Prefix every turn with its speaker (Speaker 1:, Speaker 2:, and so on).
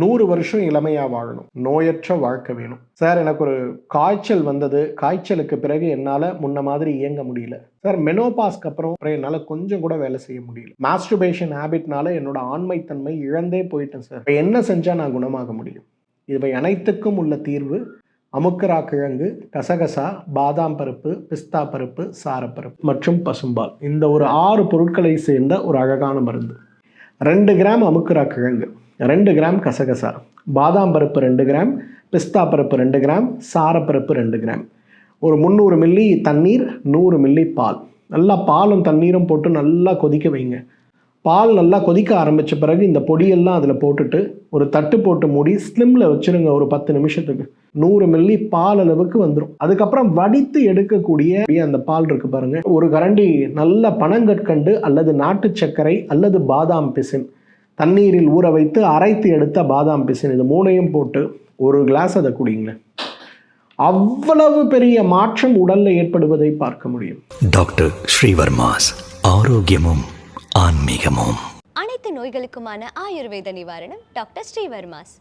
Speaker 1: நூறு வருஷம் இளமையாக வாழணும். நோயற்ற வாழ்க்கை வேணும். சார் எனக்கு ஒரு காய்ச்சல் வந்தது. காய்ச்சலுக்கு பிறகு என்னால் முன்ன மாதிரி இயங்க முடியல. சார் மெனோபாஸ்க்கு அப்புறம் என்னால் கொஞ்சம் கூட வேலை செய்ய முடியல. மாஸ்டர்பேஷன் ஹேபிட்னால என்னோட ஆண்மைத்தன்மை இழந்தே போயிட்டேன் சார் இப்ப என்ன செஞ்சால் நான் குணமாக முடியும்? இவை அனைத்துக்கும் உள்ள தீர்வு அமுக்கரா கிழங்கு கசகசா பாதாம் பருப்பு பிஸ்தா பருப்பு சாரப்பருப்பு மற்றும் பசும்பால். இந்த ஒரு ஆறு பொருட்களை சேர்ந்த ஒரு அழகான மருந்து. ரெண்டு கிராம் அமுக்குரா கிழங்கு ரெண்டு கிராம் கசகசா பாதாம் பருப்பு ரெண்டு கிராம் பிஸ்தா பருப்பு ரெண்டு கிராம் சாரப்பருப்பு ரெண்டு கிராம். ஒரு முந்நூறு மில்லி தண்ணீர் நூறு மில்லி பால். நல்லா பாலும் தண்ணீரும் போட்டு நல்லா கொதிக்க வைங்க. பால் நல்லா கொதிக்க ஆரம்பித்த பிறகு இந்த பொடியெல்லாம் அதில் போட்டுட்டு ஒரு தட்டு போட்டு மூடி ஸ்லிம்மில் வச்சுருங்க ஒரு பத்து நிமிஷத்துக்கு. நூறு மில்லி பால் அளவுக்கு வந்துடும் அதுக்கப்புறம் வடித்து எடுக்கக்கூடிய அந்த பால் இருக்கு பாருங்க. ஒரு கரண்டி நல்ல பனங்கற்கண்டு அல்லது நாட்டு சர்க்கரை அல்லது பாதாம் பிசின். தண்ணீரில் ஊற வைத்து அரைத்து எடுத்த பாதாம் பிசின். இது மூணையும் போட்டு ஒரு கிளாஸ் அதை குடிங்களேன் அவ்வளவு பெரிய மாற்றம் உடல்ல ஏற்படுவதை பார்க்க முடியும்.
Speaker 2: டாக்டர் ஸ்ரீவர்மாஸ் ஆரோக்கியமும் ஆன்மீகமும்.
Speaker 3: அனைத்து நோய்களுக்குமான ஆயுர்வேத நிவாரணம் டாக்டர் ஸ்ரீவர்மாஸ்.